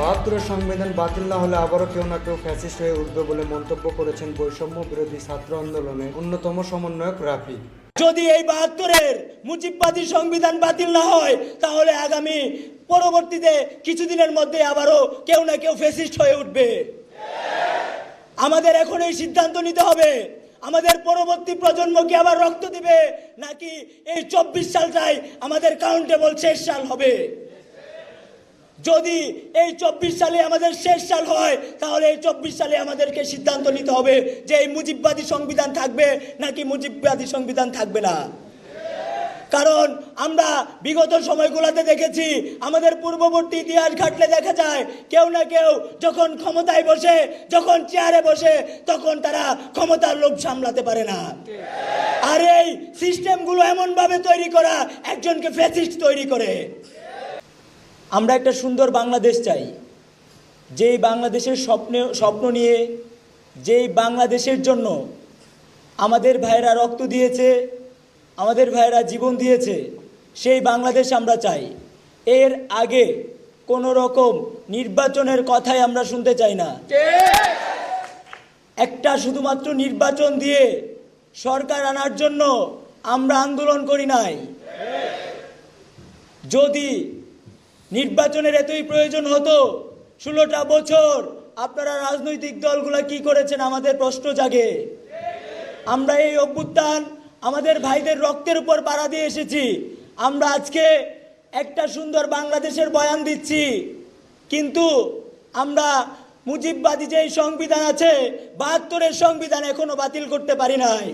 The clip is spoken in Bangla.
বাহাত্তরের সংবিধান বাতিল না হলে আবারও কেউ না কেউ ফ্যাসিস্ট হয়ে উঠবে বলে মন্তব্য করেছেন বৈষম্য বিরোধী ছাত্র আন্দোলনের অন্যতম সমন্বয়ক রাফি। যদি এই বাহাত্তরের মুজিববাদী সংবিধান বাতিল না হয়, তাহলে আগামী পরবর্তীতে কিছুদিনের মধ্যে আবারও কেউ না কেউ ফেসিস্ট হয়ে উঠবে। আমাদের এখন এই সিদ্ধান্ত নিতে হবে, আমাদের পরবর্তী প্রজন্ম কি আবার রক্ত দিবে, নাকি এই চব্বিশ সালটাই আমাদের কাউন্টেবল শেষ সাল হবে? যদি এই চব্বিশ সালে আমাদের শেষ সাল হয়, তাহলে এই চব্বিশ সালে আমাদেরকে সিদ্ধান্ত নিতে হবে যে এই মুজিববাদী সংবিধান থাকবে নাকি মুজিববাদী সংবিধান থাকবে না। কারণ আমরা বিগত সময়গুলোতে দেখেছি, আমাদের পূর্ববর্তী ইতিহাস ঘাটলে দেখা যায়, কেউ না কেউ যখন ক্ষমতায় বসে, যখন চেয়ারে বসে, তখন তারা ক্ষমতার লোভ সামলাতে পারে না। আর এই সিস্টেমগুলো এমনভাবে তৈরি করা, একজনকে ফ্যাসিস্ট তৈরি করে। আমরা একটা সুন্দর বাংলাদেশ চাই। যেই বাংলাদেশের স্বপ্ন স্বপ্ন নিয়ে, যেই বাংলাদেশের জন্য আমাদের ভাইয়েরা রক্ত দিয়েছে, আমাদের ভাইয়েরা জীবন দিয়েছে, সেই বাংলাদেশ আমরা চাই। এর আগে কোনো রকম নির্বাচনের কথাই আমরা শুনতে চাই না। একটা শুধুমাত্র নির্বাচন দিয়ে সরকার আনার জন্য আমরা আন্দোলন করি নাই। যদি নির্বাচনের এতই প্রয়োজন হতো, ষোলোটা বছর আপনারা রাজনৈতিক দলগুলা কি করেছেন আমাদের প্রশ্ন জাগে। আমরা এই অভ্যুত্থান আমাদের ভাইদের রক্তের উপর পাড়া দিয়ে এসেছি। আমরা আজকে একটা সুন্দর বাংলাদেশের বয়ান দিচ্ছি। কিন্তু আমরা মুজিববাদী যে সংবিধান আছে, বাহাত্তরের সংবিধান এখনও বাতিল করতে পারি নাই।